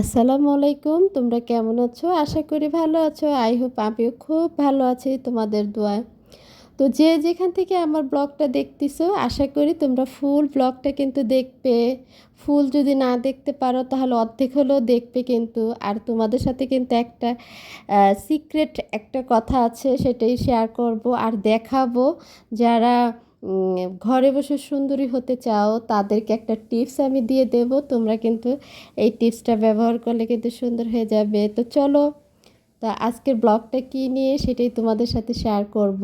আসসালামু আলাইকুম, তোমরা কেমন আছো? আশা করি ভালো আছো। আই হোপ আমিও খুব ভালো আছি তোমাদের দোয়ায়। তো যে যেখান থেকে আমার ব্লগটা দেখতেছো, আশা করি তোমরা ফুল ব্লগটা কিন্তু দেখবে। ফুল যদি না দেখতে পারো, তাহলে অর্ধেক হলেও দেখবে কিন্তু। আর তোমাদের সাথে কিন্তু একটা সিক্রেট একটা কথা আছে, সেটাই শেয়ার করব। আর দেখাবো যারা ঘরে বসে সুন্দরী হতে চাও, তাদেরকে একটা টিপস আমি দিয়ে দেব। তোমরা কিন্তু এই টিপসটা ব্যবহার করলে কিন্তু সুন্দর হয়ে যাবে। তো চলো তা আজকের ব্লগটা কী নিয়ে সেটাই তোমাদের সাথে শেয়ার করব।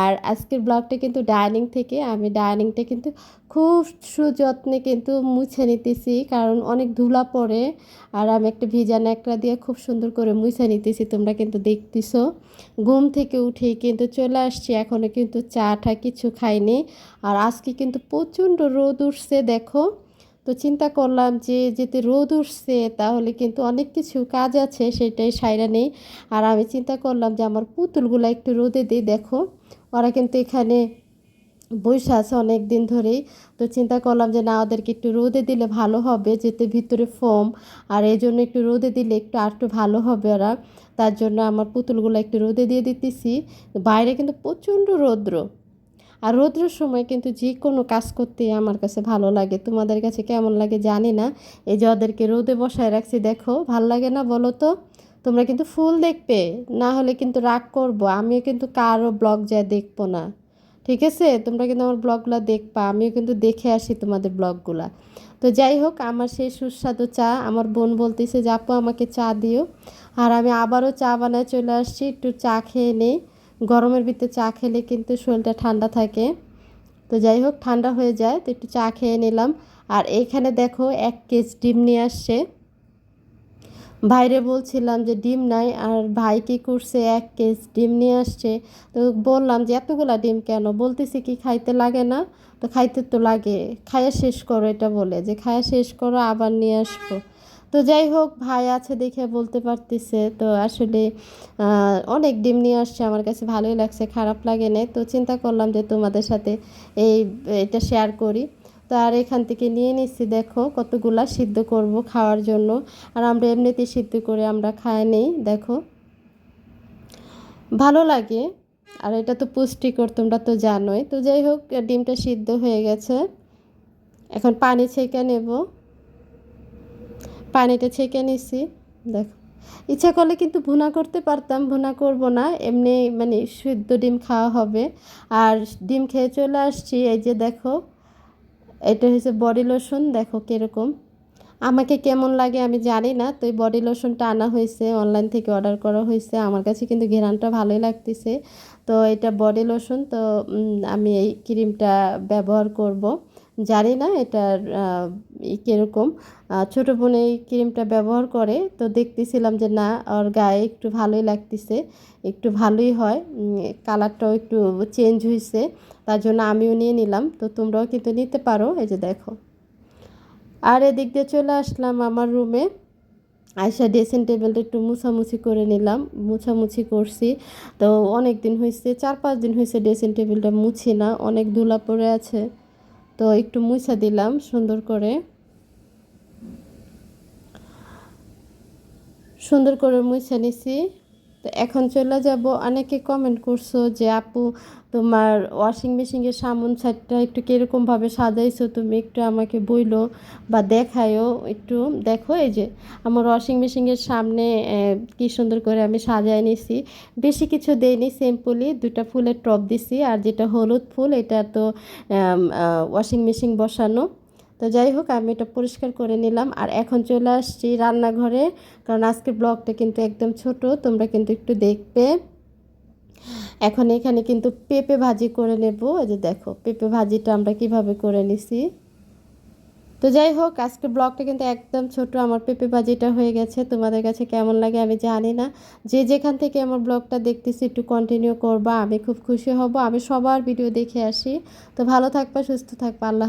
আর আজকের ব্লগটা কিন্তু ডাইনিং থেকে, আমি ডাইনিংটা কিন্তু খুব সুযত্নে কিন্তু মুছে নিতেছি, কারণ অনেক ধুলা পড়ে আর আমি একটা ভিজা ন্যাকড়া দিয়ে খুব সুন্দর করে মুছে নিতেছি, তোমরা কিন্তু দেখতেছো। ঘুম থেকে উঠেই কিন্তু চলে আসছি এখনও কিন্তু চা টা কিছু খাইনি। আর আজকে কিন্তু প্রচণ্ড রোদ উঠছে, দেখো। তো চিন্তা করলাম যে যেতে রোদ উঠছে তাহলে কিন্তু অনেক কিছু কাজ আছে, সেটাই সাইরা নেই। আর আমি চিন্তা করলাম যে আমার পুতুলগুলো একটু রোদে দিই, দেখো। ওরা কিন্তু এখানে বসে আছে অনেক দিন ধরেই। তো চিন্তা করলাম যে না, ওদেরকে একটু রোদে দিলে ভালো হবে যেতে ভিতরে ফোম। আর এই জন্য একটু রোদে দিলে একটু আর একটু ভালো হবে ওরা। তার জন্য আমার পুতুলগুলো একটু রোদে দিয়ে দিতেছি। বাইরে কিন্তু প্রচণ্ড রৌদ্র। আর রৌদ্রের সময় কিন্তু যে কোনো কাজ করতেই আমার কাছে ভালো লাগে। তোমাদের কাছে কেমন লাগে জানি না। এই যে ওদেরকে রোদে বসায় রাখছি, দেখো, ভালো লাগে না বলো তো? তোমরা কিন্তু ফুল দেখবে, না হলে কিন্তু রাগ করব। আমিও কিন্তু কারও ব্লগ যায় দেখব না। ঠিক আছে? তোমরা কিন্তু আমার ব্লগগুলো দেখবা, আমিও কিন্তু দেখে আসি তোমাদের ব্লগগুলা। তো যাই হোক, আমার সেই সুস্বাদু চা, আমার বোন বলতেছে যে, আপু, আমাকে চা দিও। আর আমি আবারও চা বানায় চলে আসছি, একটু চা খেয়ে নেই। গরমের ভিতরে চা খেলে কিন্তু শরীরটা ঠান্ডা থাকে। তো যাই হোক, ঠান্ডা হয়ে যায়, তো একটু চা খেয়ে নিলাম। আর এইখানে দেখো, এক কেজ ডিম নিয়ে আসছে। ভাইরে বলছিলাম যে ডিম নাই, আর ভাই কী করছে, এক কেজ ডিম নিয়ে আসছে। তো বললাম যে, এতগুলা ডিম কেন? বলতেছি কি, খাইতে লাগে না। তো খাইতে তো লাগে, খায়া শেষ করো, এটা বলে। যে, খায়া শেষ করো, আবার নিয়ে আসব। তো যাই হোক, ভাই আছে দেখে বলতে পারতেছে। তো আসলে অনেক ডিম নিয়ে আসছে। আমার কাছে ভালোই লাগছে, খারাপ লাগে না তো চিন্তা করলাম যে তোমাদের সাথে এই, এটা শেয়ার করি। তো আর এখান থেকে নিয়ে নিচ্ছি, দেখো কতগুলা সিদ্ধ করব খাওয়ার জন্য। আর আমরা এমনিতেই সিদ্ধ করে আমরা খাই নেই, দেখো। ভালো লাগে, আর এটা তো পুষ্টিকর, তোমরা তো জানোই। তো যাই হোক, ডিমটা সিদ্ধ হয়ে গেছে। এখন পানি ছেঁকে নেব। পানিটা ছেঁকে নিছি, দেখো। ইচ্ছা করলে কিন্তু ভুনা করতে পারতাম, ভুনা করব না, এমনি মানে শুদ্ধ ডিম খাওয়া হবে। আর ডিম খেয়ে চলে আসছি, এই যে দেখো, এটা হচ্ছে বডি লোশন, দেখো কীরকম। আমাকে কেমন লাগে আমি জানি না, তো এই বডি লোশনটা আনা হয়েছে, অনলাইন থেকে অর্ডার করা হয়েছে, আমার কাছে কিন্তু ঘেরানটা ভালোই লাগতেছে। তো এটা বডি লোশন, তো আমি এই ক্রিমটা ব্যবহার করব। জানি না এটার কীরকম। ছোটো বোন এই ক্রিমটা ব্যবহার করে, তো দেখতেছিলাম যে না, ওর গায়ে একটু ভালোই লাগতেছে, একটু ভালোই হয় কালারটাও একটু চেঞ্জ হয়েছে তার জন্য আমিও নিয়ে নিলাম, তো তোমরাও কিন্তু নিতে পারো, এই যে দেখো। আর এদিক দিয়ে চলে আসলাম আমার রুমে আয়সা ড্রেসিং টেবিলটা একটু মুছামুছি করে নিলাম, মুছামুছি করছি, তো অনেক দিন হয়েছে চার পাঁচ দিন হয়েছে ড্রেসিং টেবিলটা মুছি না, অনেক ধুলা পড়ে আছে। তো একটু মুছা দিলাম সুন্দর করে। সুন্দর করে মুছা নিছি। তো এখন চলে যাব। অনেকে কমেন্ট করছ যে, আপু, তোমার ওয়াশিং মেশিনের সামন সাইডটা একটু কীরকমভাবে সাজাইছো? তুমি একটু আমাকে বইলো বা দেখায়ও একটু। দেখো, এই যে আমার ওয়াশিং মেশিনের সামনে কি সুন্দর করে আমি সাজাই নিছি। বেশি কিছু দেইনি সিম্পলি দুটা ফুলের টপ দিছি। আর যেটা হলুদ ফুল, এটা তো ওয়াশিং মেশিন বসানো। তো যাই হোক, আমি এটা পরিষ্কার করে নিলাম। আর এখন চলে আসছি রান্নাঘরে, কারণ আজকে ব্লগটা কিন্তু একদম ছোট, তোমরা কিন্তু একটু দেখবে। এখন এখানে কিন্তু পেঁপে ভাজি করে নেব। এই যে দেখো, পেঁপে ভাজিটা আমরা কীভাবে করে নিছি। তো যাই হোক, আজকে ব্লগটা কিন্তু একদম ছোট, আমার পেঁপে ভাজিটা হয়ে গেছে। তোমাদের কাছে কেমন লাগে আমি জানি না। যে যেখান থেকে আমার ব্লগটা দেখতেছি, একটু কন্টিনিউ করবা, আমি খুব খুশি হব। আমি সবার ভিডিও দেখে আসি। তো ভালো থাকবা, সুস্থ থাকবা, আল্লাহ